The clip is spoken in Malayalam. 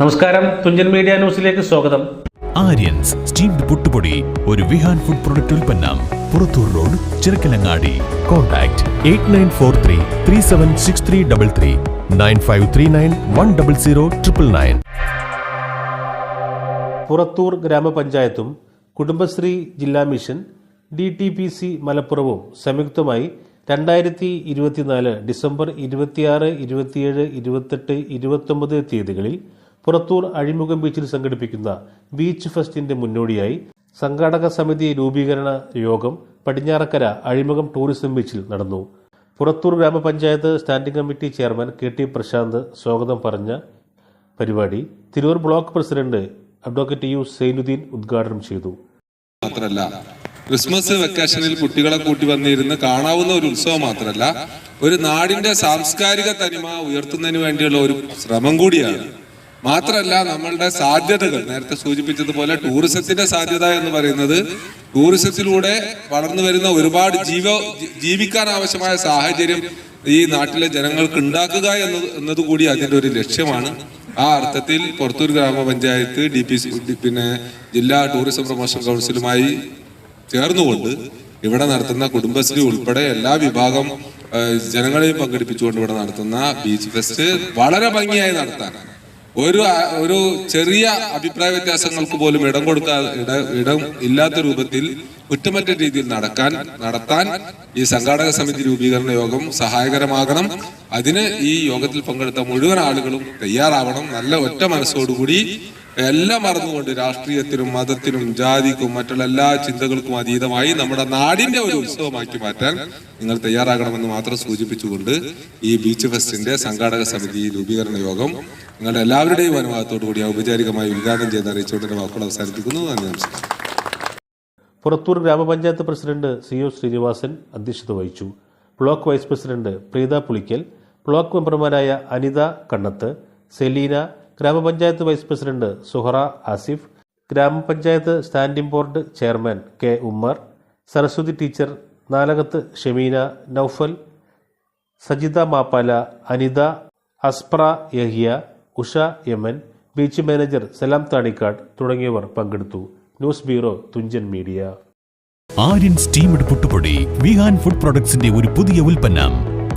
നമസ്കാരം. തുഞ്ചൻ മീഡിയ ന്യൂസിലേക്ക് സ്വാഗതം. ആര്യൻസ് സ്റ്റീംഡ് പുട്ടുപൊടി ഒരു വിഹാൻ ഫുഡ് പ്രൊഡക്റ്റ് ഉൽപ്പന്നം Purathur road Chirakkalangadi. Contact eight nine four three three seven six three double three nine five three nine one double zero triple nine. Purathur ഗ്രാമപഞ്ചായത്തും Kudumbashree ജില്ലാ mission D T P C മലപ്പുറവും സംയുക്തമായി രണ്ടായിരത്തി ഇരുപത്തിനാല് ഡിസംബർ ഇരുപത്തിയാറ് ഇരുപത്തിയേഴ് ഇരുപത്തെട്ട് ഇരുപത്തൊമ്പത് തീയതികളിൽ പുറത്തൂർ അഴിമുഖം ബീച്ചിൽ സംഘടിപ്പിക്കുന്ന ബീച്ച് ഫെസ്റ്റിന്റെ മുന്നോടിയായി സംഘാടക സമിതി രൂപീകരണ യോഗം പടിഞ്ഞാറക്കര അഴിമുഖം ടൂറിസം ബീച്ചിൽ നടന്നു. Purathur grama panchayat standing committee chairman K T Prashanth സ്വാഗതം പറഞ്ഞ പരിപാടി Tirur block president advocate U Zainudheen ഉദ്ഘാടനം ചെയ്തു. മാത്രല്ല ക്രിസ്മസ് വെക്കേഷനിൽ കുട്ടികളെ കൂട്ടി വന്നിരുന്ന് കാണാവുന്ന ഒരു ഉത്സവം മാത്രമല്ല ഒരു നാടിന്റെ സാംസ്കാരിക തനിമ ഉയർത്തുന്നതിന് വേണ്ടിയുള്ള ഒരു ശ്രമം കൂടിയാണ്. മാത്രമല്ല നമ്മളുടെ സാധ്യതകൾ. നേരത്തെ സൂചിപ്പിച്ചതുപോലെ ടൂറിസത്തിന്റെ സാധ്യത എന്ന് പറയുന്നത് ടൂറിസത്തിലൂടെ വളർന്നു വരുന്ന ഒരുപാട് ജീവ ജീവിക്കാൻ ആവശ്യമായ സാഹചര്യം ഈ നാട്ടിലെ ജനങ്ങൾക്ക് ഉണ്ടാക്കുക എന്ന് എന്നതുകൂടി അതിന്റെ ഒരു ലക്ഷ്യമാണ്. ആ അർത്ഥത്തിൽ പുറത്തൂർ ഗ്രാമപഞ്ചായത്ത് ഡി പി പിന്നെ ജില്ലാ ടൂറിസം പ്രൊമോഷൻ കൗൺസിലുമായി ചേർന്നുകൊണ്ട് ഇവിടെ നടത്തുന്ന കുടുംബശ്രീ ഉൾപ്പെടെ എല്ലാ വിഭാഗം ജനങ്ങളെയും പങ്കെടുപ്പിച്ചുകൊണ്ട് ഇവിടെ നടത്തുന്ന ബീച്ച് ഫെസ്റ്റ് വളരെ ഭംഗിയായി നടത്താൻ ഒരു ഒരു ചെറിയ അഭിപ്രായ വ്യത്യാസങ്ങൾക്ക് പോലും ഇടം കൊടുക്കാ ഇട ഇടം ഇല്ലാത്ത രൂപത്തിൽ കുറ്റമറ്റ രീതിയിൽ നടക്കാൻ നടത്താൻ ഈ സംഘാടക സമിതി രൂപീകരണ യോഗം സഹായകരമാകണം. അതിന് ഈ യോഗത്തിൽ പങ്കെടുത്ത മുഴുവൻ ആളുകളും തയ്യാറാവണം. നല്ല ഒറ്റ മനസ്സോടുകൂടി എല്ലാം മറന്നുകൊണ്ട് രാഷ്ട്രീയത്തിനും മതത്തിനും ജാതിക്കും മറ്റുള്ള എല്ലാ ചിന്തകൾക്കും അതീതമായി നമ്മുടെ നാടിന്റെ ഒരു ഉത്സവമാക്കി മാറ്റാൻ നിങ്ങൾ തയ്യാറാകണമെന്ന് മാത്രം സൂചിപ്പിച്ചുകൊണ്ട് ഈ ബീച്ച് ഫെസ്റ്റിന്റെ സംഘാടക സമിതി രൂപീകരണ യോഗം നിങ്ങളുടെ എല്ലാവരുടെയും അനുവാദത്തോടു കൂടി ഔപചാരികമായി ഉദ്ഘാടനം ചെയ്ത് അറിയിച്ചുകൊണ്ട് എന്റെ വാക്കുകൾ അവസാനിപ്പിക്കുന്നു. നന്ദി നമസ്കാരം. പുറത്തൂർ ഗ്രാമപഞ്ചായത്ത് പ്രസിഡന്റ് സി ഒ ശ്രീനിവാസൻ അധ്യക്ഷത വഹിച്ചു. Block vice president Preetha Pulikkal block മെമ്പർമാരായ അനിത കണ്ണത്ത് സെലീന ഗ്രാമപഞ്ചായത്ത് vice president Suhara Asif grama panchayat standing board chairman K Ummer Saraswathi teacher Nalakath Shameena Noufal Sajitha Mappala Anitha Aspra Yahiya Usha Yaman beach manager Salam Thanikkad തുടങ്ങിയവർ പങ്കെടുത്തു. News bureau Thunchan media. Aryan steamed പുട്ടുപൊടി വിഹാൻ ഫുഡ് പ്രൊഡക്ട്സിന്റെ ഒരു പുതിയ ഉൽപ്പന്നം.